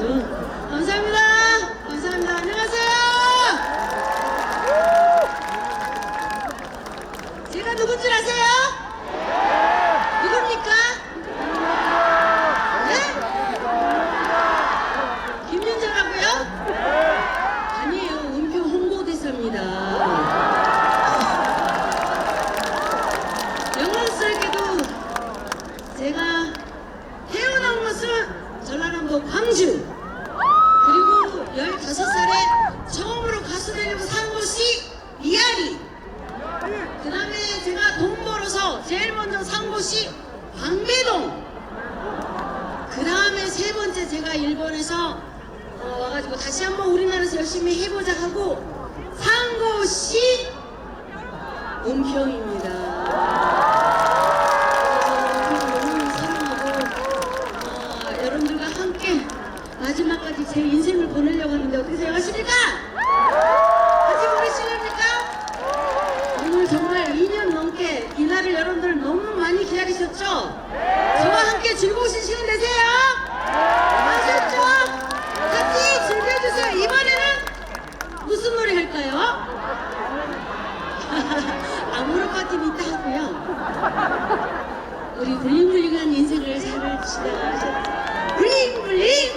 그렇죠. 감사합니다. 감사합니다. 안녕하세요. 제가 누군 줄 아세요? 누굽니까? 네? 김윤정하고요? 아니에요. 은평 홍보대사입니다. 영광스럽게도 제가 태어난 곳은 전라남도 광주 그리고 15살에 처음으로 가수 되려고 산 곳이 미아리 그 다음에 제가 돈 벌어서 제일 먼저 산 곳이 광배동 그 다음에 세 번째 제가 일본에서 어, 와가지고 다시 한번 우리나라에서 열심히 해보자 하고 산 곳이 은평입니다. 그래서 너무 사랑하고 어, 여러분들과 함께 마지막까지 제 인생을 보내려고 하는데 어떻게 생각하십니까? 같이 보내시렵니까? 오늘 정말 2년 넘게 이 날을 여러분들 너무 많이 기다리셨죠? 저와 함께 즐거우신 시간 되세요? 아셨죠? 같이 즐겨주세요. 이번에는 무슨 노래 할까요? 파티는 이따 하고요. 우리 블링블링한 인생을 살읍시다. 블링블링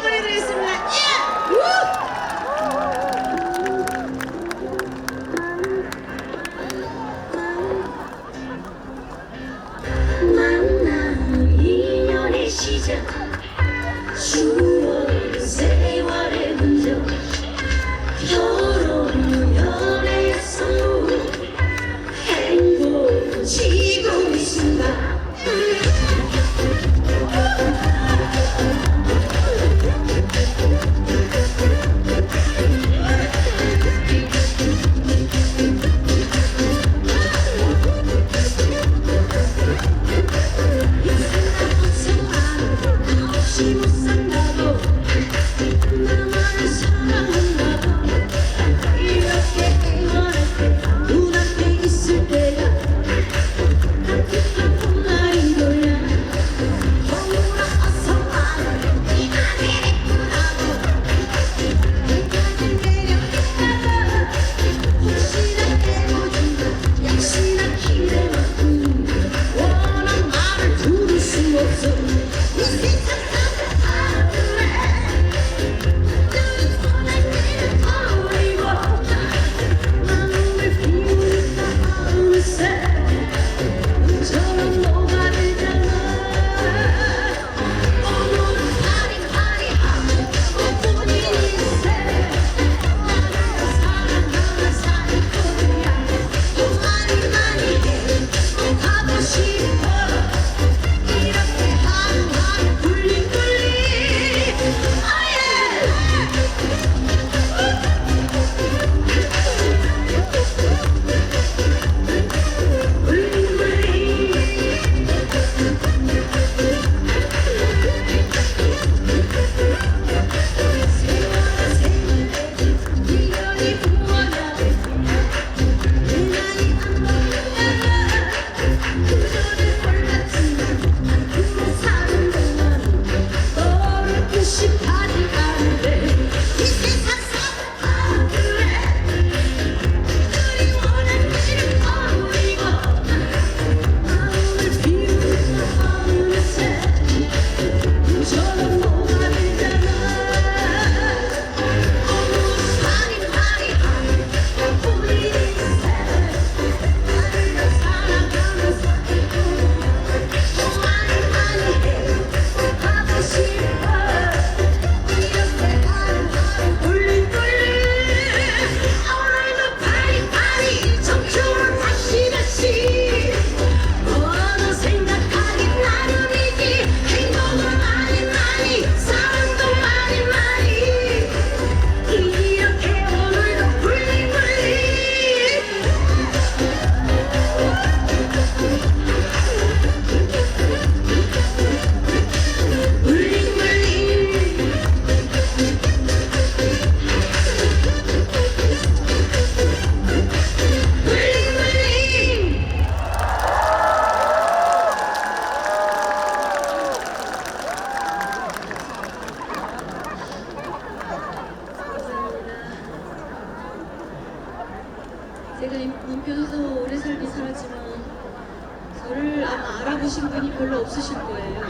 없으실 거예요.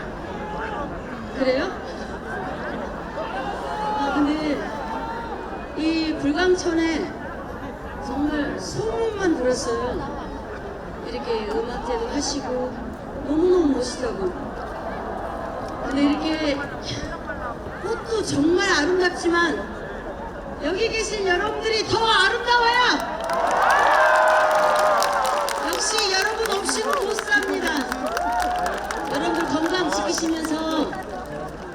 그래요? 아 근데 이 불광천에 정말 소문만 들었어요. 이렇게 음악제도 하시고 너무너무 멋있다고. 근데 이렇게 꽃도 정말 아름답지만 여기 계신 여러분들이 더 아름다워요. 역시 여러분 없이는 못 삽니다. 지키시면서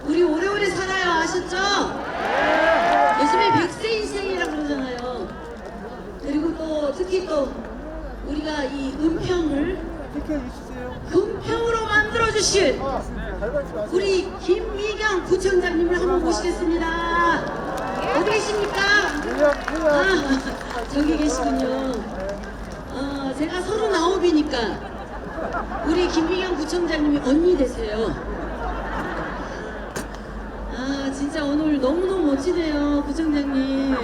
우리 오래오래 살아요. 아셨죠? 요즘에 백세 인생이라고 그러잖아요. 그리고 또 특히 또 우리가 이 은평을 금평으로 만들어 주실 우리 김미경 구청장님을 한번 모시겠습니다. 어디 계십니까? 아, 저기 계시군요. 어, 제가 서른 아홉이니까 우리 김미경 구청장님이 언니 되세요. 아, 진짜 오늘 너무너무 멋지네요, 구청장님.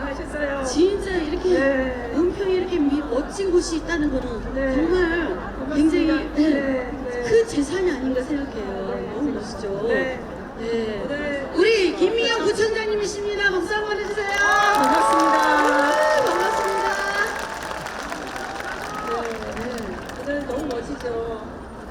하셨어요. 진짜 이렇게 네. 은평이 이렇게 미- 멋진 곳이 있다는 거는 네. 정말 굉장히. 네, 네, 네. 큰 재산이 아닌가 생각해요. 너무 멋있죠. 네. 네. 오늘 우리 김미영 구청장님이십니다. 박수 한번 해주세요. 반갑습니다. 아, 반갑습니다. 네. 오늘 너무 멋지죠.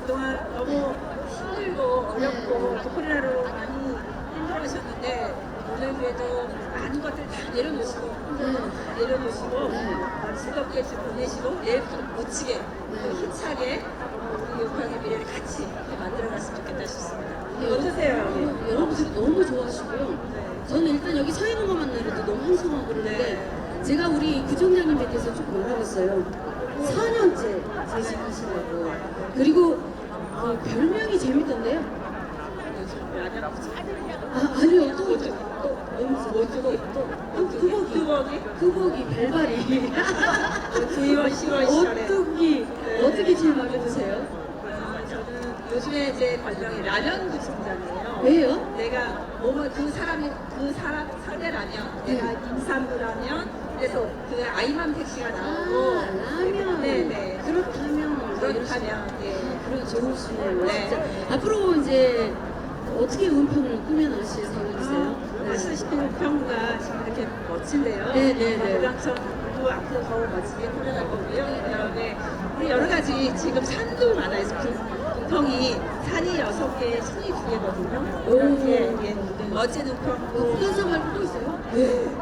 그동안 너무 힘들고 어렵고 또 코로나로 많이 힘들어하셨는데 오늘 그래도 많은 것들 다 내려놓으시고 네. 내려놓으시고 네. 어, 즐겁게 좀 보내시고 내일부터 멋지게 또 힘차게 어, 우리 욕하의 미래를 같이 만들어갔으면 좋겠다 싶습니다. 네. 어떠세요? 여기? 어, 여러분들이 너무 좋아하시고요. 네. 저는 일단 여기 서 있는 것만 해도 너무 한성하고 그러는데 네. 제가 우리 구청장님에 대해서 좀 놀라웠어요. 4년째 재직하시라고. 그리고 그 별명이 재밌던데요. 아, 아니요. 또, 또, 또, 뭐, 또, 또, 또. 그거기? 그거기, 벨바리. 구이월 10월 10월에 어떻게, 네. 어떻게 제일 마음에 드세요? 아, 저는 요즘에 제 관명이 라면 구청장이에요. 왜요? 내가 몸을 그 사람이 그 사람 상대라면 내가 네. 임산부라면 그래서 그 아이맘 택시가 나오고 아, 라면. 네네 그렇다면. 그렇다면 예. 그런 좋으시네요. 네. 진짜. 앞으로 이제 어떻게 은평을 꾸며나가실 생각이세요? 아, 아시다시피 평가 지금 이렇게 멋진데요. 네, 네, 네. 부랑천도 앞으로 더 멋지게 꾸며갈 거고요. 그다음에 우리 여러 가지 지금 산도 많아요. 은평이 산이 여섯 개, 산이 두 개거든요. 오. 이렇게 예, 네. 멋진 은평도 북한산 말고 또 있어요? 네.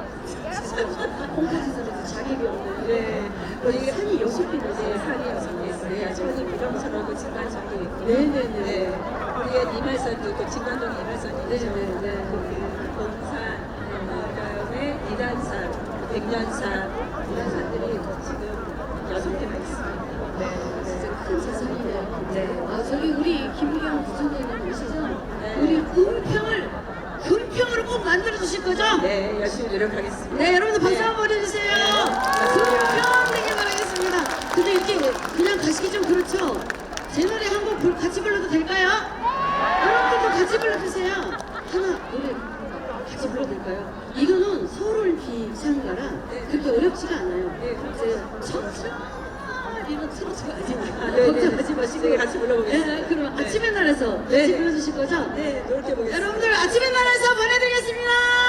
자격이 없는. 네. 우리 산이 여섯 있어요. 산이 여섯 개 있습니다. 천이 부정천하고 진간천도 있고. 네네네. 네. 우리의 이말산도 또 진간동 이말산이 있죠. 네네네. 어, 그다음에 이단산, 백년산 이런 산들이 지금 여섯 개나 있습니다. 네. 진짜 큰 재산이네요. 네. 아, 저기 우리 김기경 부총장님 아시죠? 네. 우리 은평을 금평으로 꼭 만들어 주실 거죠? 네, 열심히 노력하겠습니다. 네, 여러분들 박수 네. 한번 보내주세요. 네. 금평 되길 바라겠습니다. 근데 이렇게 그냥 가시기 좀 그렇죠? 제 노래 한 곡 같이 불러도 될까요? 여러분들도 같이 불러주세요. 하나, 노래 같이 불러도 될까요? 이거는 서울올림픽 참가라 네. 그렇게 어렵지가 않아요. 네, 천천히 는 틀어줘야 아, 네, 네. 걱정하지 마시고. 네, 같이 불러보겠습니다. 네, 그럼 네. 아침의 날에서 네. 같이 불러주실 거죠? 네, 노력해보겠습니다. 여러분들 아침의 날에서 보내드리겠습니다.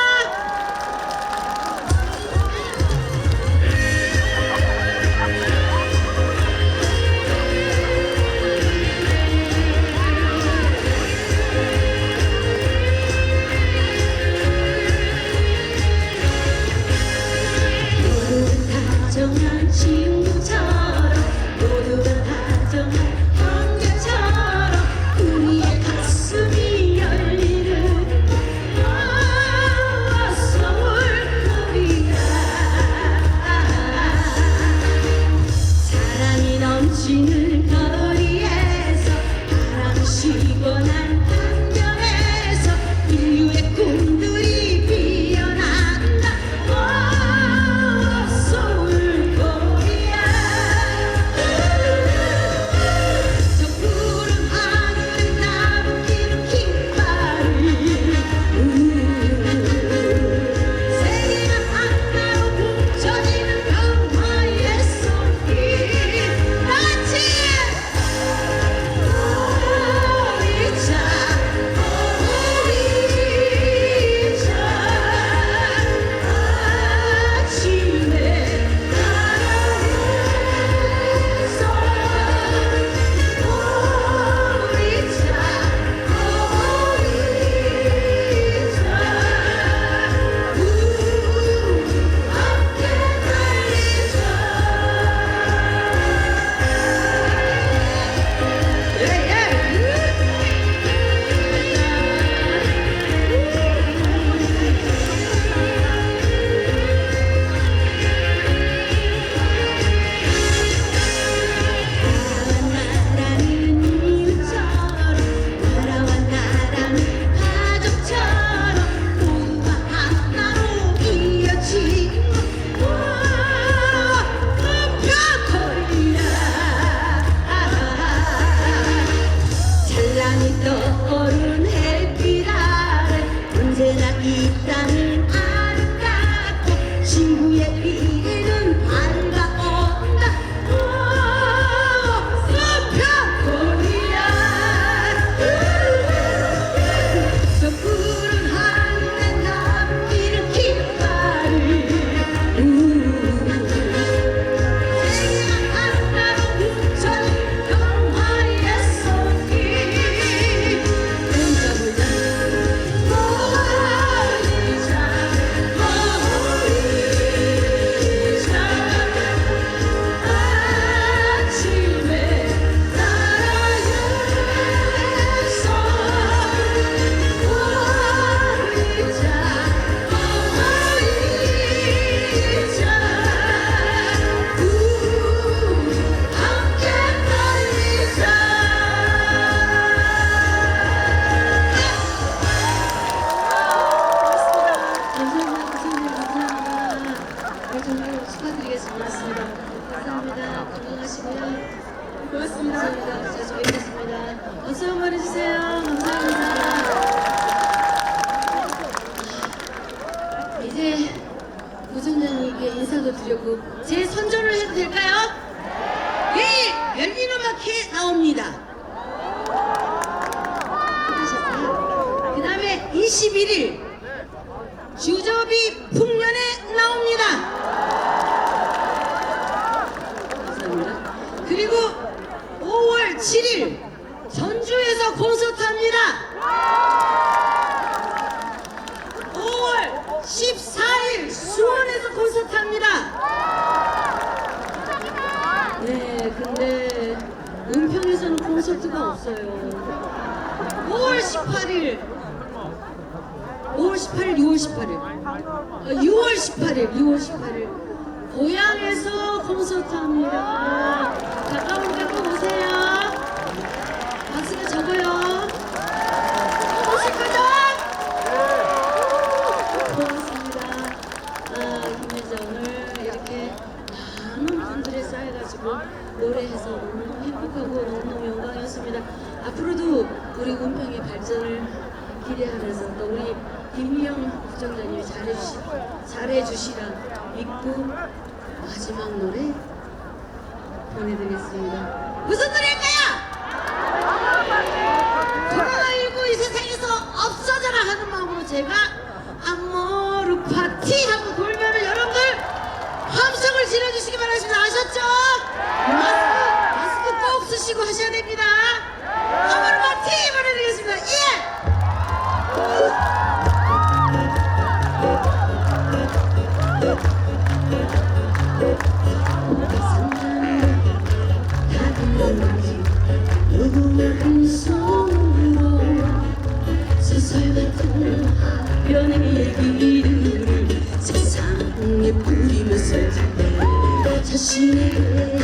제가 안무르 파티 하고 돌면은 여러분들 함성을 질러주시기 바랍니다. 아셨죠? 마스크, 마스크 꼭 쓰시고 하셔야 됩니다. ti.